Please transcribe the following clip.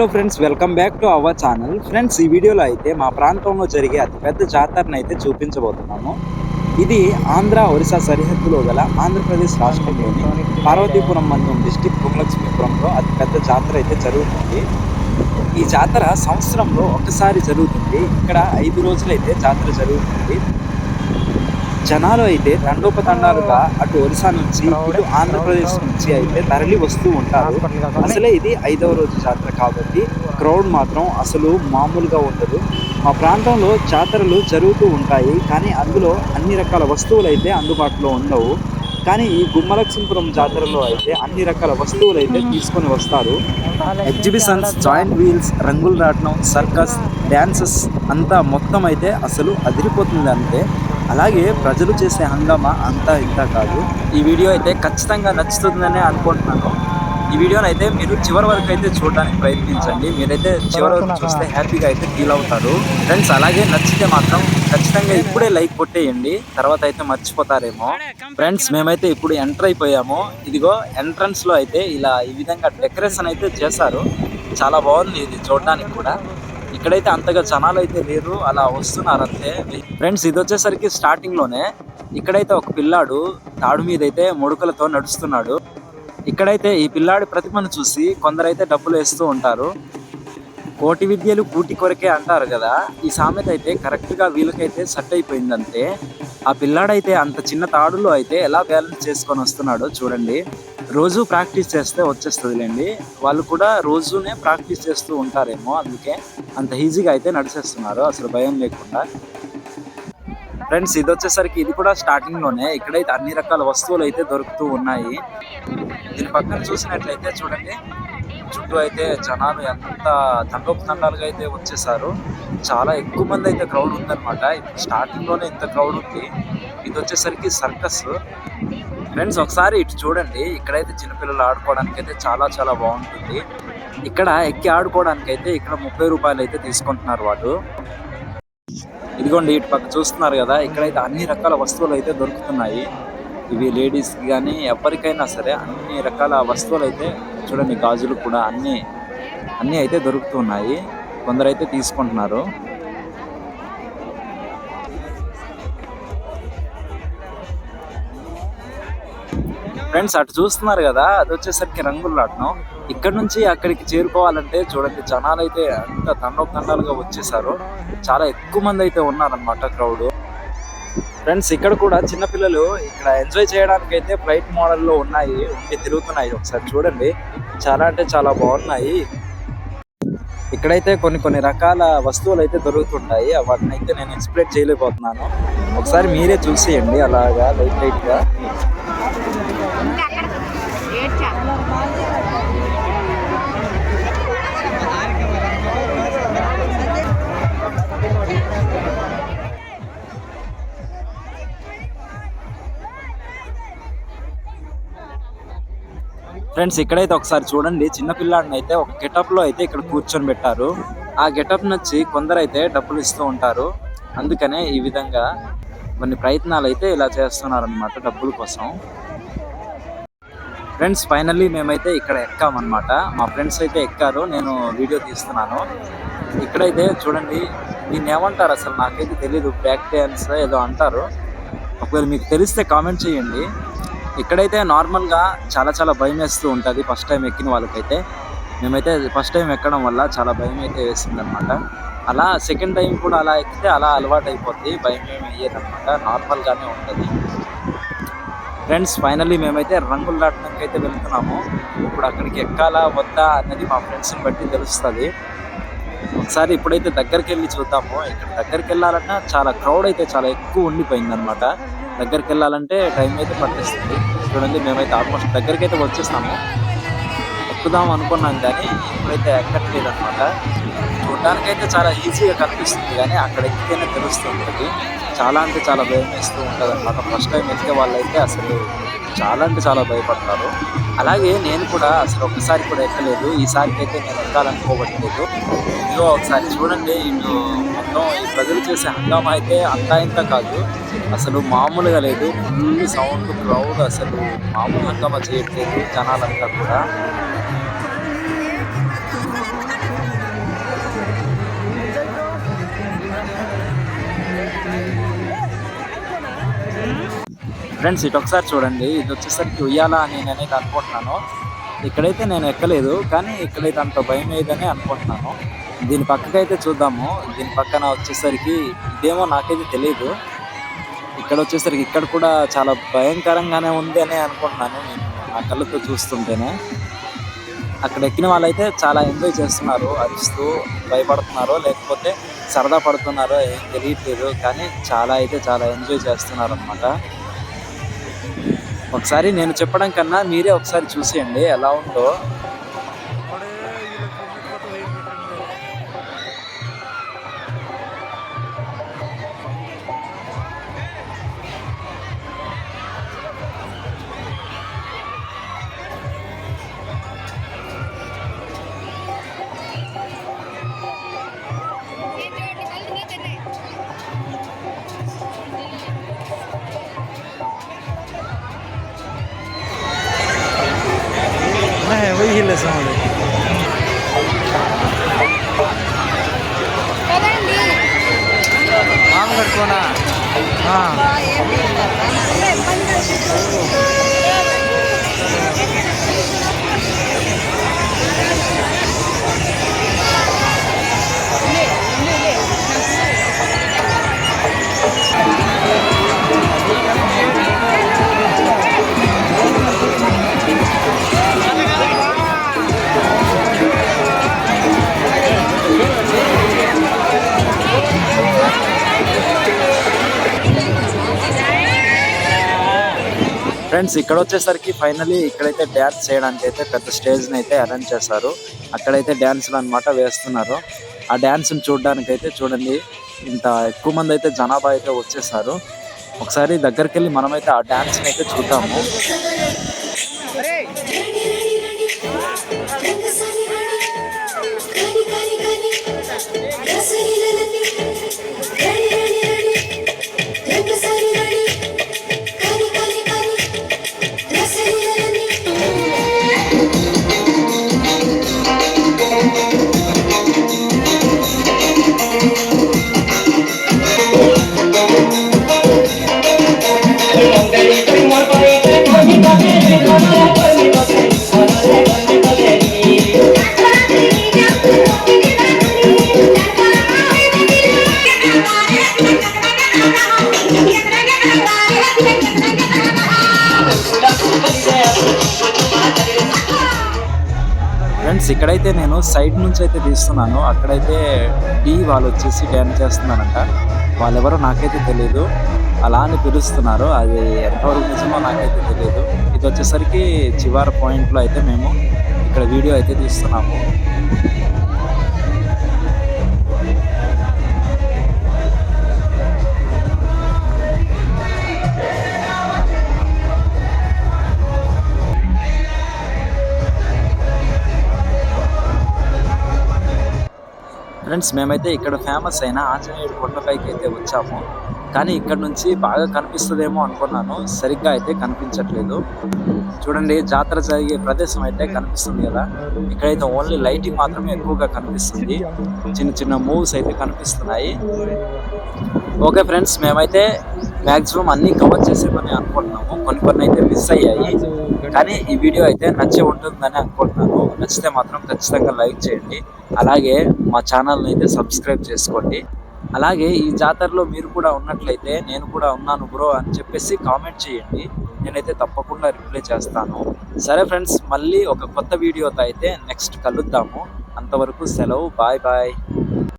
Hello friends welcome back to our channel friends ఈ వీడియోలో అయితే మా ప్రాంతంలో జరిగే అతిపెద్ద జాతరను అయితే చూపించబోతున్నాము. ఇది ఆంధ్ర ఒరిస్సా సరిహద్దులో గల ఆంధ్రప్రదేశ్ రాష్ట్రంలోని పార్వతీపురం మండలం డిస్టిక్ కుమలక్ష్మీపురంలో అతిపెద్ద జాతర అయితే జరుగుతుంది. ఈ జాతర సంవత్సరంలో ఒకసారి జరుగుతుంది. ఇక్కడ ఐదు రోజులైతే జాతర జరుగుతుంది. జనాలు అయితే తండోపతండాలుగా అటు ఒరిసా నుంచి ఇటు ఆంధ్రప్రదేశ్ నుంచి అయితే తరలి వస్తూ ఉంటారు. అసలే ఇది ఐదవ రోజు జాతర కాబట్టి క్రౌడ్ మాత్రం అసలు మామూలుగా ఉండదు. మా ప్రాంతంలో జాతరలు జరుగుతూ ఉంటాయి. కానీ అందులో అన్ని రకాల వస్తువులు అయితే అందుబాటులో ఉండవు. కానీ ఈ గుమ్మలక్ష్మీపురం జాతరలో అయితే అన్ని రకాల వస్తువులు అయితే తీసుకొని వస్తారు. ఎగ్జిబిషన్స్ జాయింట్ వీల్స్ రంగులు రాట్నం సర్కస్ డ్యాన్సెస్ అంతా మొత్తం అయితే అసలు అదిరిపోతుంది అంతే. అలాగే ప్రజలు చేసే హంగామా అంతా ఇంత కాదు. ఈ వీడియో అయితే ఖచ్చితంగా నచ్చుతుందని అనుకుంటున్నాను. ఈ వీడియోని అయితే మీరు చివరి వరకు అయితే చూడడానికి ప్రయత్నించండి. మీరైతే చివరి వరకు చూస్తే హ్యాపీగా అయితే ఫీల్ అవుతారు. ఫ్రెండ్స్ అలాగే నచ్చితే మాత్రం ఖచ్చితంగా ఇప్పుడే లైక్ కొట్టేయండి. తర్వాత అయితే మర్చిపోతారేమో. ఫ్రెండ్స్ మేమైతే ఇప్పుడు ఎంటర్ అయిపోయాము. ఇదిగో ఎంట్రన్స్లో అయితే ఇలా ఈ విధంగా డెకరేషన్ అయితే చేశారు. చాలా బాగుంది ఇది చూడడానికి కూడా. ఇక్కడైతే అంతగా జనాలు అయితే లేరు అలా వస్తున్నారు అంతే ఫ్రెండ్స్ ఇది వచ్చేసరికి స్టార్టింగ్లోనే. ఇక్కడైతే ఒక పిల్లాడు తాడు మీద అయితే ముడుకలతో నడుస్తున్నాడు. ఇక్కడైతే ఈ పిల్లాడి ప్రతిమను చూసి కొందరైతే డబ్బులు వేస్తూ ఉంటారు. కోటి విద్యలు కూటి కొరకే అంటారు కదా ఈ సామెత అయితే కరెక్ట్గా వీళ్ళకైతే సెట్ అయిపోయిందంతే. ఆ పిల్లాడైతే అంత చిన్న తాడులో అయితే ఎలా బ్యాలెన్స్ చేసుకొని వస్తున్నాడో చూడండి. రోజు ప్రాక్టీస్ చేస్తే వచ్చేస్తుందిలేండి. వాళ్ళు కూడా రోజునే ప్రాక్టీస్ చేస్తూ ఉంటారేమో అందుకే అంత ఈజీగా అయితే నడిచేస్తున్నారు అసలు భయం లేకుండా. ఫ్రెండ్స్ ఇది వచ్చేసరికి ఇది కూడా స్టార్టింగ్లోనే. ఇక్కడైతే అన్ని రకాల వస్తువులు అయితే దొరుకుతూ ఉన్నాయి. దీని పక్కన చూసినట్లయితే చూడండి చుట్టూ అయితే జనాలు ఎంత తండోపతండాలుగా అయితే వచ్చేసారు. చాలా ఎక్కువ మంది అయితే క్రౌడ్ ఉందన్నమాట. ఇప్పుడు స్టార్టింగ్లోనే ఇంత క్రౌడ్ ఉంది. ఇది వచ్చేసరికి సర్కస్ ఫ్రెండ్స్ ఒకసారి ఇటు చూడండి. ఇక్కడైతే చిన్నపిల్లలు ఆడుకోవడానికి అయితే చాలా చాలా బాగుంటుంది. ఇక్కడ ఎక్కి ఆడుకోవడానికి అయితే ఇక్కడ ముప్పై రూపాయలు అయితే తీసుకుంటున్నారు వాళ్ళు. ఇదిగోండి ఇటు పక్క చూస్తున్నారు కదా. ఇక్కడైతే అన్ని రకాల వస్తువులు అయితే దొరుకుతున్నాయి. ఇవి లేడీస్కి కానీ ఎవరికైనా సరే అన్ని రకాల వస్తువులు అయితే చూడండి గాజులు కూడా అన్ని అన్ని అయితే దొరుకుతున్నాయి. కొందరైతే తీసుకుంటున్నారు. ఫ్రెండ్స్ అటు చూస్తున్నారు కదా అది వచ్చేసరికి రంగులాటనం ఇక్కడ నుంచి అక్కడికి చేరుకోవాలంటే చూడండి జనాలు అయితే అంత తండోపతండాలుగా వచ్చేసారు. చాలా ఎక్కువ మంది అయితే ఉన్నారనమాట క్రౌడ్ ఫ్రెండ్స్ ఇక్కడ కూడా చిన్నపిల్లలు ఇక్కడ ఎంజాయ్ చేయడానికి అయితే ఫ్లైట్ మోడల్లో ఉన్నాయి ఉండి తిరుగుతున్నాయి ఒకసారి చూడండి. చాలా అంటే చాలా బాగున్నాయి. ఇక్కడైతే కొన్ని కొన్ని రకాల వస్తువులు అయితే దొరుకుతుంటాయి వాటిని అయితే నేను ఎక్స్ప్లెయిన్ చేయలేకపోతున్నాను. ఒకసారి మీరే చూసేయండి అలాగా లైట్ లైట్ ఫ్రెండ్స్ ఇక్కడైతే ఒకసారి చూడండి. చిన్న పిల్లాడిని అయితే ఒక గెటప్లో అయితే ఇక్కడ కూర్చొని పెట్టారు. ఆ గెటప్ నచ్చి కొందరైతే డబ్బులు ఇస్తూ ఉంటారు. అందుకనే ఈ విధంగా కొన్ని ప్రయత్నాలు అయితే ఇలా చేస్తున్నారు అనమాట డబ్బుల కోసం. ఫ్రెండ్స్ ఫైనల్లీ మేమైతే ఇక్కడ ఎక్కామన్నమాట. మా ఫ్రెండ్స్ అయితే ఎక్కారు. నేను వీడియో తీస్తున్నాను. ఇక్కడైతే చూడండి దీన్ని ఏమంటారు అసలు నాకైతే తెలియదు బ్యాక్ డ్యాన్స్ ఏదో అంటారు. ఒకవేళ మీకు తెలిస్తే కామెంట్ చేయండి. ఇక్కడైతే నార్మల్గా చాలా చాలా భయం వేస్తూ ఉంటుంది. ఫస్ట్ టైం ఎక్కిన వాళ్ళకైతే. మేమైతే ఫస్ట్ టైం ఎక్కడం వల్ల చాలా భయం అయితే వేస్తుంది అనమాట అలా సెకండ్ టైం కూడా అలా ఎక్కితే అలా అలవాటు అయిపోద్ది భయం ఏమి వేయదన్నమాట నార్మల్గానే ఉంటుంది. ఫ్రెండ్స్ ఫైనల్లీ మేమైతే రంగులు దాటడానికి అయితే వెళ్తున్నాము. ఇప్పుడు అక్కడికి ఎక్కాలా వద్దా అన్నది మా ఫ్రెండ్స్ని బట్టి తెలుస్తుంది. ఒకసారి ఇప్పుడైతే దగ్గరికి వెళ్ళి చూద్దాము. ఇక్కడ దగ్గరికి వెళ్ళాలన్నా చాలా క్రౌడ్ అయితే చాలా ఎక్కువ ఉండిపోయింది అనమాట దగ్గరికి వెళ్ళాలంటే టైం అయితే పట్టేస్తుంది. చూడండి మేమైతే ఆల్మోస్ట్ దగ్గరికి అయితే వచ్చేస్తాము ఎక్కుదాం అనుకున్నాం కానీ ఇప్పుడైతే ఎక్కట్లేదు అనమాట చూడడానికైతే చాలా ఈజీగా కనిపిస్తుంది కానీ అక్కడ ఎక్కితేనే తెలుస్తుంది. చాలా అంటే చాలా భయం వేస్తూ ఉంటుంది అనమాట ఫస్ట్ టైం ఎక్కితే వాళ్ళైతే అసలు చాలా అంటే చాలా భయపడతారు. అలాగే నేను కూడా అసలు ఒక్కసారి కూడా ఎక్కలేదు. ఈసారికి అయితే నేను ఎక్కాలనుకోవట్లేదు. ఇదిగో ఒకసారి చూడండి ఇటు మొత్తం ఈ ప్రజలు చేసే హంగామా అయితే అంతా ఇంత కాదు. అసలు మామూలుగా లేదు. ఫుల్ సౌండ్ క్రౌడ్ అసలు మామూలు హంగామా చేయట్లేదు జనాలంతా కూడా. ఫ్రెండ్స్ ఇటు ఒకసారి చూడండి. ఇది వచ్చేసరికి ఉయ్యాల అని నేను అనుకుంటున్నాను. ఇక్కడైతే నేను ఎక్కలేదు కానీ ఇక్కడైతే అంత భయం ఏదని అనుకుంటున్నాను. దీని పక్కకైతే చూద్దాము. దీని పక్కన వచ్చేసరికి ఇదేమో నాకైతే తెలియదు ఇక్కడ వచ్చేసరికి ఇక్కడ కూడా చాలా భయంకరంగానే ఉంది అని అనుకుంటున్నాను నేను నా కళ్ళతో చూస్తుంటేనే. అక్కడ ఎక్కిన వాళ్ళైతే చాలా ఎంజాయ్ చేస్తున్నారు అరుస్తూ భయపడుతున్నారో లేకపోతే సరదా పడుతున్నారో ఏం తెలియట్లేదు కానీ చాలా అయితే చాలా ఎంజాయ్ చేస్తున్నారు అనమాట ఒకసారి నేను చెప్పడం కన్నా మీరే ఒకసారి చూసేయండి ఎలా ఉందో. அஸ்லாம் வலைக்கம் வாங்க போனா? ஆ. ఫ్రెండ్స్ ఇక్కడ వచ్చేసరికి ఫైనలీ ఇక్కడైతే డ్యాన్స్ చేయడానికి అయితే పెద్ద స్టేజ్ అయితే అరేంజ్ చేశారు. అక్కడైతే డ్యాన్సులు అన్నమాట వేస్తున్నారు. ఆ డ్యాన్స్ని చూడడానికి అయితే చూడండి ఇంత ఎక్కువ మంది అయితే జనాభా అయితే వచ్చేసారు. ఒకసారి దగ్గరికి వెళ్ళి మనమైతే ఆ డ్యాన్స్ని అయితే చూద్దాము. ఫ్రెండ్స్ ఇక్కడైతే నేను సైడ్ నుంచి అయితే తీస్తున్నాను. అక్కడైతే డి వాళ్ళు వచ్చేసి డ్యాన్స్ చేస్తున్నారంట. వాళ్ళెవరో నాకైతే తెలియదు అలా అని పిలుస్తున్నారు. అది ఎంతవరకు నిజమో నాకైతే తెలియదు ఇది వచ్చేసరికి చివరి పాయింట్లో అయితే మేము ఇక్కడ వీడియో అయితే తీస్తున్నాము. ఫ్రెండ్స్ మేమైతే ఇక్కడ ఫేమస్ అయిన ఆంజనేయుడు కొండపైకి అయితే వచ్చాము. కానీ ఇక్కడ నుంచి బాగా కనిపిస్తుందేమో అనుకున్నాను. సరిగ్గా అయితే కనిపించట్లేదు. చూడండి జాతర జరిగే ప్రదేశం అయితే కనిపిస్తుంది కదా. ఇక్కడైతే ఓన్లీ లైటింగ్ మాత్రమే ఎక్కువగా కనిపిస్తుంది. చిన్న చిన్న మూవ్స్ అయితే కనిపిస్తున్నాయి. ఓకే ఫ్రెండ్స్ మేమైతే మ్యాక్సిమం అన్ని కవర్ చేసామని అనుకుంటున్నాము. కొన్ని కొన్ని అయితే మిస్ అయ్యాయి. కానీ ఈ వీడియో అయితే నచ్చి ఉంటుందని అనుకుంటున్నాను. నచ్చితే మాత్రం ఖచ్చితంగా లైక్ చేయండి. అలాగే మా ఛానల్ని అయితే సబ్స్క్రైబ్ చేసుకోండి. అలాగే ఈ జాతరలో మీరు కూడా ఉన్నట్లయితే నేను కూడా ఉన్నాను బ్రో అని చెప్పేసి కామెంట్ చేయండి. నేనైతే తప్పకుండా రిప్లై చేస్తాను. సరే ఫ్రెండ్స్ మళ్ళీ ఒక కొత్త వీడియోతో అయితే నెక్స్ట్ కలుద్దాము. అంతవరకు సెలవు. Bye bye.